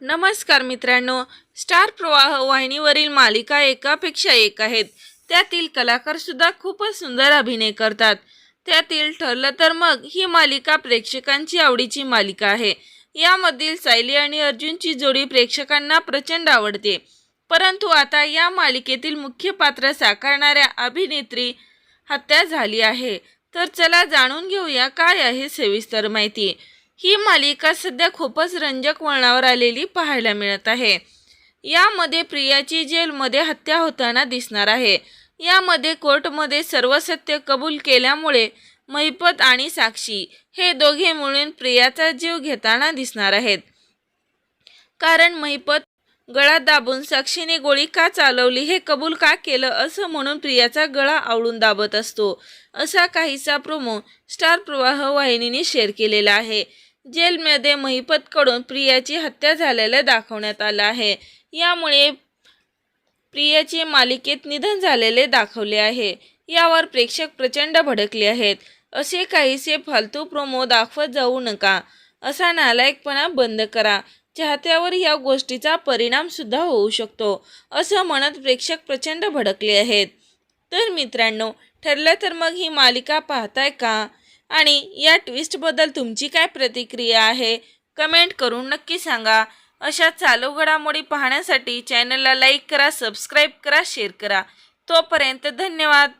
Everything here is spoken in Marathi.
नमस्कार मित्रांनो स्टार प्रवाह वाहिनीवरील मालिका एकापेक्षा एक आहेत. त्यातील कलाकार सुद्धा खूपच सुंदर अभिनय करतात. त्यातील ठरलं तर मग ही मालिका प्रेक्षकांची आवडीची मालिका आहे. यामधील सायली आणि अर्जुनची जोडी प्रेक्षकांना प्रचंड आवडते. परंतु आता या मालिकेतील मुख्य पात्र साकारणाऱ्या अभिनेत्री हत्या झाली आहे. तर चला जाणून घेऊया काय आहे सविस्तर माहिती. ही मालिका सध्या खूपच रंजक वळणावर आलेली पाहायला मिळत आहे. यामध्ये प्रियाची जेलमध्ये हत्या होताना दिसणार आहे. यामध्ये कोर्टमध्ये सर्व सत्य कबूल केल्यामुळे महिपत आणि साक्षी हे दोघे मिळून प्रियाचा जीव घेताना दिसणार आहेत. कारण महिपत गळा दाबून साक्षीने गोळी का चालवली हे कबूल का केलं असं म्हणून प्रियाचा गळा आवळून दाबत असतो. असा काहीसा प्रोमो स्टार प्रवाह वाहिनीने शेअर केलेला आहे. जेलमध्ये महिपतकडून प्रियाची हत्या झालेलं दाखवण्यात आलं आहे. यामुळे प्रियाचे मालिकेत निधन झालेले दाखवले आहे. यावर प्रेक्षक प्रचंड भडकले आहेत. असे काहीसे फालतू प्रोमो दाखवत जाऊ नका. असा नालायकपणा बंद करा. चाहत्यावर या गोष्टीचा परिणाम सुद्धा होऊ शकतो असं म्हणत प्रेक्षक प्रचंड भडकले आहेत. तर मित्रांनो ठरलं तर मग ही मालिका पाहताय का? आणि या ट्विस्टबद्दल तुमची काय प्रतिक्रिया आहे कमेंट करून नक्की सांगा. अशा चालू घडामोडी पाहण्यासाठी चॅनलला लाईक करा सबस्क्राईब करा शेअर करा. तोपर्यंत धन्यवाद.